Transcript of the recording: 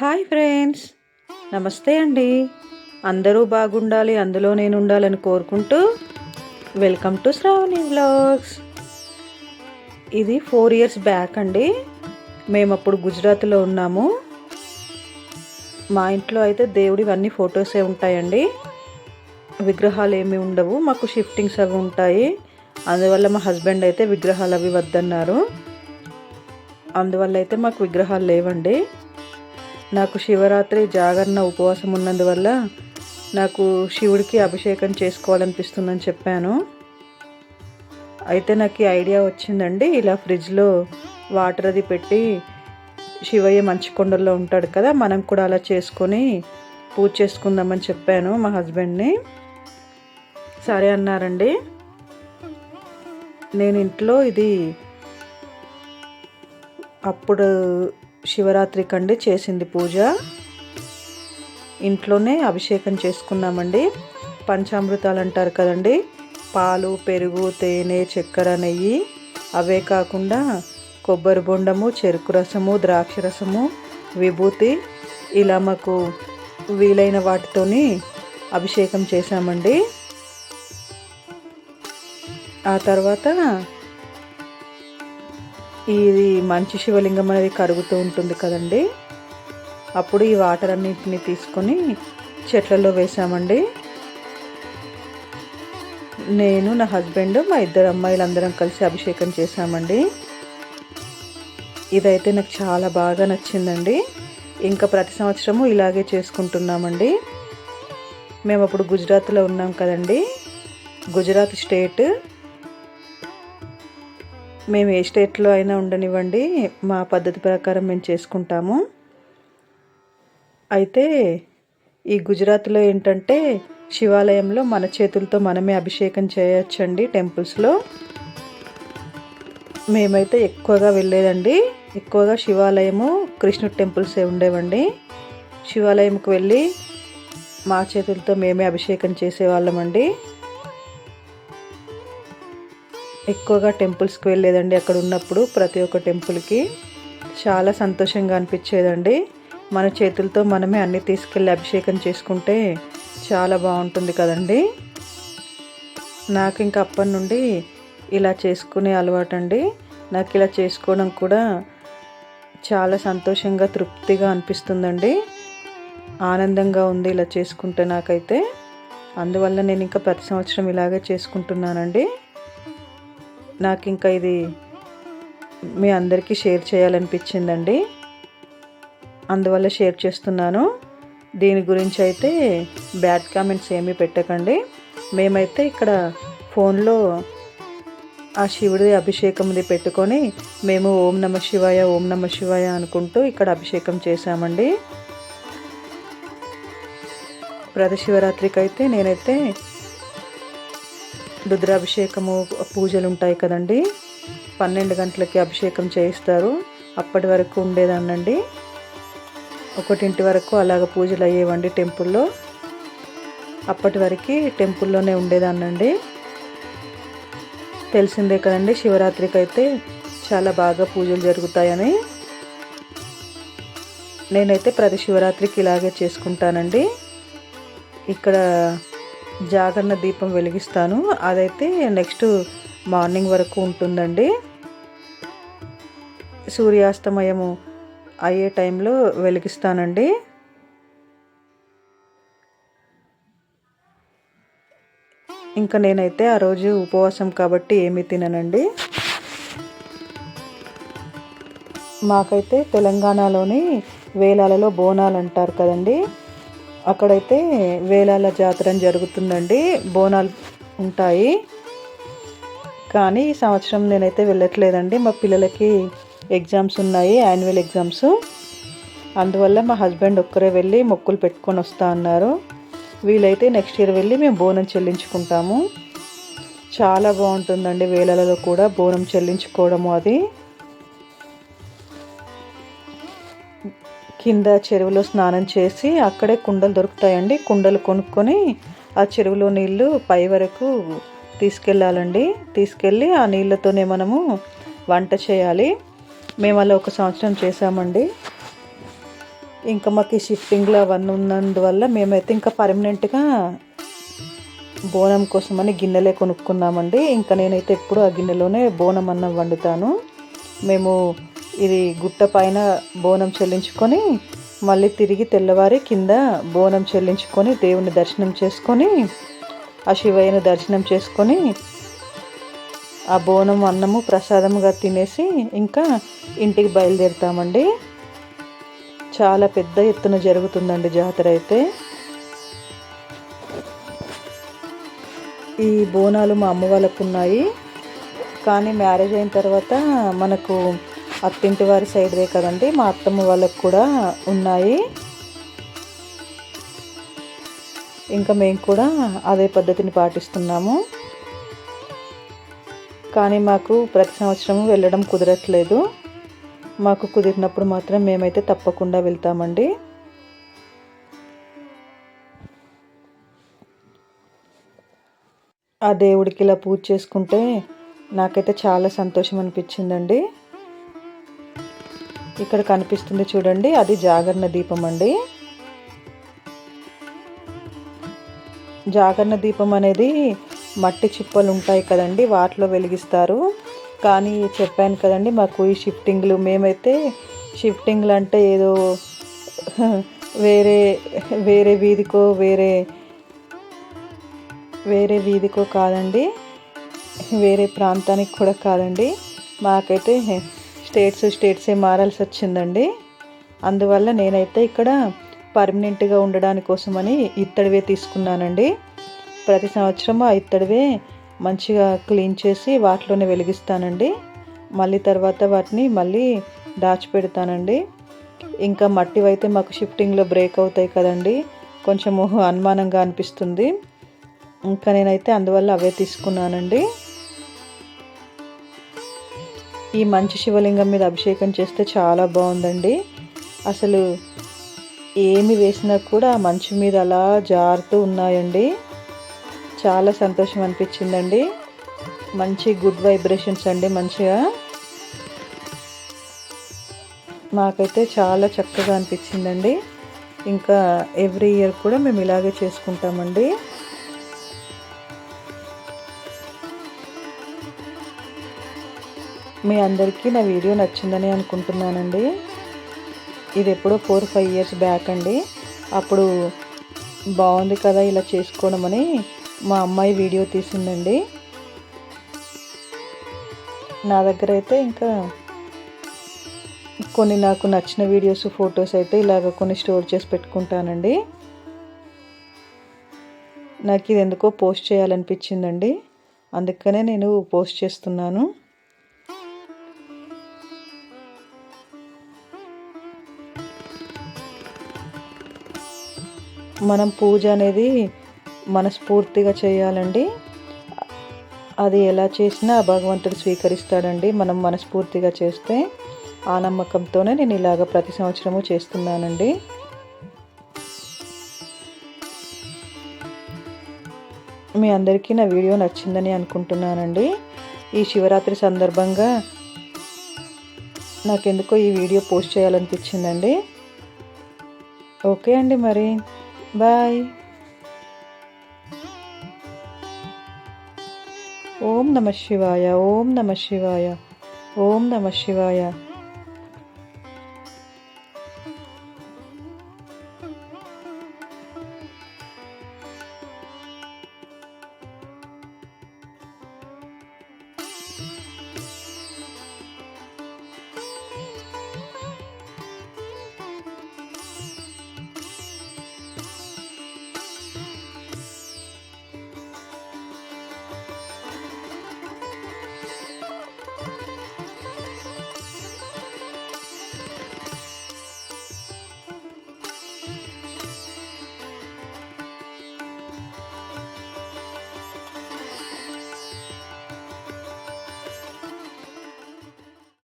Hi friends. నమస్తే అండి. అందరూ బాగుండాలి అందులో నేను ఉండాలని కోరుకుంటూ వెల్కమ్ టు శ్రావణి వ్లాగ్స్. ఇది ఫోర్ ఇయర్స్ బ్యాక్ అండి. మేము అప్పుడు గుజరాత్లో ఉన్నాము. మా ఇంట్లో అయితే దేవుడివన్నీ ఫొటోసే ఉంటాయండి. విగ్రహాలు ఏమి ఉండవు మాకు షిఫ్టింగ్స్ అవి ఉంటాయి. అందువల్ల మా హస్బెండ్ అయితే విగ్రహాలు అవి వద్దన్నారు. అందువల్ల అయితే మాకు విగ్రహాలు లేవండి. నాకు శివరాత్రి జాగరణ ఉపవాసం ఉన్నందువల్ల నాకు శివుడికి అభిషేకం చేసుకోవాలనిపిస్తుందని చెప్పాను. అయితే నాకు ఈ ఐడియా వచ్చిందండి. ఇలా ఫ్రిడ్జ్లో వాటర్ అది పెట్టి శివయ్య మంచి కొండల్లో ఉంటాడు కదా మనం కూడా అలా చేసుకొని పూజ చేసుకుందామని చెప్పాను మా హస్బెండ్ని. సరే అన్నారండి. నేను ఇంట్లో ఇది అప్పుడు శివరాత్రి కండి చేసింది పూజ. ఇంట్లోనే అభిషేకం చేసుకున్నామండి. పంచామృతాలు అంటారు కదండి. పాలు పెరుగు తేనె చక్కెర నెయ్యి అవే కాకుండా కొబ్బరి బొండము చెరుకు రసము ద్రాక్ష రసము విభూతి ఇలా మాకు వీలైన వాటితోని అభిషేకం చేశామండి. ఆ తర్వాత ఇది మంచి శివలింగం అనేది కరుగుతూ ఉంటుంది కదండి. అప్పుడు ఈ వాటర్ అన్నింటినీ తీసుకొని చెట్లలో వేసామండి నేను నా హస్బెండ్ మా ఇద్దరు అమ్మాయిలు అందరం కలిసి అభిషేకం చేశామండి. ఇదైతే నాకు చాలా బాగా నచ్చిందండి. ఇంకా ప్రతి సంవత్సరము ఇలాగే చేసుకుంటున్నామండి. మేము అప్పుడు గుజరాత్లో ఉన్నాం కదండి. గుజరాత్ స్టేట్ మేము ఏ స్టేట్లో అయినా ఉండనివ్వండి. మా పద్ధతి ప్రకారం మేము చేసుకుంటాము. అయితే ఈ గుజరాత్లో ఏంటంటే శివాలయంలో మన చేతులతో మనమే అభిషేకం చేయొచ్చండి టెంపుల్స్లో. మేమైతే ఎక్కువగా వెళ్ళేదండి. ఎక్కువగా శివాలయము కృష్ణుడు టెంపుల్సే ఉండేవండి. శివాలయంకి వెళ్ళి మా చేతులతో మేమే అభిషేకం చేసేవాళ్ళమండి. ఎక్కువగా టెంపుల్స్కి వెళ్ళేదండి అక్కడ ఉన్నప్పుడు ప్రతి ఒక్క టెంపుల్కి. చాలా సంతోషంగా అనిపించేదండి. మన చేతులతో మనమే అన్నీ తీసుకెళ్ళి అభిషేకం చేసుకుంటే చాలా బాగుంటుంది కదండి. నాకు ఇంకా అప్పటి నుండి ఇలా చేసుకునే అలవాటు అండి నాకు ఇలా చేసుకోవడం కూడా చాలా సంతోషంగా తృప్తిగా అనిపిస్తుందండి. ఆనందంగా ఉంది ఇలా చేసుకుంటే నాకైతే. అందువల్ల నేను ఇంకా ప్రతి సంవత్సరం ఇలాగే చేసుకుంటున్నానండి. నాకు ఇంకా ఇది మీ అందరికీ షేర్ చేయాలనిపించిందండి. అందువల్ల షేర్ చేస్తున్నాను. దీని గురించి అయితే బ్యాడ్ కామెంట్స్ ఏమీ పెట్టకండి. మేమైతే ఇక్కడ ఫోన్లో ఆ శివుడి అభిషేకంది పెట్టుకొని మేము ఓం నమ శివాయ ఓం నమ శివాయ అనుకుంటూ ఇక్కడ అభిషేకం చేశామండి. ప్రతి శివరాత్రికి అయితే నేనైతే రుద్రాభిషేకము పూజలు ఉంటాయి కదండి. పన్నెండు గంటలకి అభిషేకం చేయిస్తారు. అప్పటి వరకు ఉండేదానండి ఒకటింటి వరకు అలాగ పూజలు అయ్యేవండి టెంపుల్లో. అప్పటి వరకు టెంపుల్లోనే ఉండేదానండి తెలిసిందే కదండి శివరాత్రికి అయితే చాలా బాగా పూజలు జరుగుతాయని. నేనైతే ప్రతి శివరాత్రికి ఇలాగే చేసుకుంటానండి. ఇక్కడ జాగరణ దీపం వెలిగిస్తాను. అదైతే నెక్స్ట్ మార్నింగ్ వరకు ఉంటుందండి. సూర్యాస్తమయము అయ్యే టైంలో వెలిగిస్తానండి. ఇంకా నేనైతే ఆ రోజు ఉపవాసం కాబట్టి ఏమీ తిననండి. మాకైతే తెలంగాణలోని వేలాలలో బోనాలు అంటారు కదండీ. అక్కడైతే వేలాల జాతర జరుగుతుందండి. బోనాలు ఉంటాయి. కానీ ఈ సంవత్సరం నేనైతే వెళ్ళట్లేదండి. మా పిల్లలకి ఎగ్జామ్స్ ఉన్నాయి యాన్యువల్ ఎగ్జామ్స్. అందువల్ల మా హస్బెండ్ ఒక్కరే వెళ్ళి మొక్కులు పెట్టుకొని వస్తా అన్నారు. వీలైతే నెక్స్ట్ ఇయర్ వెళ్ళి మేము బోనం చెల్లించుకుంటాము. చాలా బాగుంటుందండి వేలలలో కూడా బోనం చెల్లించుకోవడము అది. కింద చెరువులో స్నానం చేసి అక్కడే కుండలు దొరుకుతాయండి. కుండలు కొనుక్కొని ఆ చెరువులో నీళ్ళు పై వరకు తీసుకెళ్ళాలండి తీసుకెళ్ళి ఆ నీళ్ళతోనే మనము వంట చేయాలి. మేము అలా ఒక సంవత్సరం చేసామండి ఇంకా మాకు ఈ షిఫ్టింగ్లో అవన్నీ ఉన్నందువల్ల మేమైతే ఇంకా పర్మనెంట్గా బోనం కోసమని గిన్నెలే కొనుక్కున్నామండి. ఇంకా నేనైతే ఎప్పుడు ఆ గిన్నెలోనే బోనం అన్నం వండుతాను. మేము ఇది గుట్ట పైన బోనం చెల్లించుకొని మళ్ళీ తిరిగి తెల్లవారి కింద బోనం చెల్లించుకొని దేవుని దర్శనం చేసుకొని ఆ శివయ్యను దర్శనం చేసుకొని ఆ బోనం అన్నము ప్రసాదముగా తినేసి ఇంకా ఇంటికి బయలుదేరుతామండి. చాలా పెద్ద ఎత్తున జరుగుతుందండి జాతర అయితే. ఈ బోనాలు మా అమ్మ వాళ్ళకు ఉన్నాయి. కానీ మ్యారేజ్ అయిన తర్వాత మనకు అత్తింటి వారి సైడ్దే కదండి. మా అత్తమ్మ వాళ్ళకు కూడా ఉన్నాయి. ఇంకా మేము కూడా అదే పద్ధతిని పాటిస్తున్నాము. కానీ మాకు ప్రతి సంవత్సరం వెళ్ళడం కుదరట్లేదు. మాకు కుదిరినప్పుడు మాత్రం మేమైతే తప్పకుండా వెళ్తామండి. ఆ దేవుడికి ఇలా పూజ చేసుకుంటే నాకైతే చాలా సంతోషం అనిపించిందండి. ఇక్కడ కనిపిస్తుంది చూడండి అది జాగరణ దీపం అండి. జాగరణ దీపం అనేది మట్టి చిప్పలు ఉంటాయి కదండి వాటిలో వెలిగిస్తారు. కానీ చెప్పాను కదండి మాకు ఈ షిఫ్టింగ్లు మేమైతే షిఫ్టింగ్లు అంటే ఏదో వేరే వేరే వీధికో వేరే వేరే వీధికో కాదండి వేరే ప్రాంతానికి కూడా కాదండి. మాకైతే స్టేట్స్ స్టేట్సే మారాల్సి వచ్చిందండి. అందువల్ల నేనైతే ఇక్కడ పర్మనెంట్గా ఉండడాని కోసమని ఇత్తడివే తీసుకున్నానండి. ప్రతి సంవత్సరం ఆ ఇత్తడివే మంచిగా క్లీన్ చేసి వాటిలోనే వెలిగిస్తానండి. మళ్ళీ తర్వాత వాటిని మళ్ళీ దాచిపెడతానండి. ఇంకా మట్టివైతే మాకు షిఫ్టింగ్లో బ్రేక్ అవుతాయి కదండి. కొంచెము అనుమానంగా అనిపిస్తుంది. ఇంకా నేనైతే అందువల్ల అవే తీసుకున్నానండి. ఈ మంచి శివలింగం మీద అభిషేకం చేస్తే చాలా బాగుందండి. అసలు ఏమి వేసినా కూడా మంచు మీద అలా జారుతూ ఉన్నాయండి. చాలా సంతోషం అనిపించిందండి. మంచి గుడ్ వైబ్రేషన్స్ అండి మంచిగా. మాకైతే చాలా చక్కగా అనిపించిందండి. ఇంకా ఎవ్రీ ఇయర్ కూడా మేము ఇలాగే చేసుకుంటామండి. మీ అందరికీ నా వీడియో నచ్చిందని అనుకుంటున్నానండి. ఇది ఎప్పుడో ఫోర్ ఫైవ్ ఇయర్స్ బ్యాక్ అండి. అప్పుడు బాగుంది కదా ఇలా చేసుకోవడం అని మా అమ్మాయి వీడియో తీసిందండి. నా దగ్గర అయితే ఇంకా కొన్ని నాకు నచ్చిన వీడియోస్ ఫొటోస్ అయితే ఇలాగ కొన్ని స్టోర్ చేసి పెట్టుకుంటానండి. నాకు ఇది ఎందుకో పోస్ట్ చేయాలనిపించిందండి. అందుకనే నేను పోస్ట్ చేస్తున్నాను. మనం పూజ అనేది మనస్ఫూర్తిగా చేయాలండి. అది ఎలా చేసినా భగవంతుడు స్వీకరిస్తాడండి. మనం మనస్ఫూర్తిగా చేస్తే ఆ నమ్మకంతోనే నేను ఇలాగ ప్రతి సంవత్సరము చేస్తున్నానండి. మీ అందరికీ నా వీడియో నచ్చిందని అనుకుంటున్నానండి. ఈ శివరాత్రి సందర్భంగా నాకెందుకో ఈ వీడియో పోస్ట్ చేయాలనిపించిందండి. ఓకే అండి మరి. బాయ్. ఓం నమ శివాయ ఓం నమ శివాయ ఓం నమ శివాయ.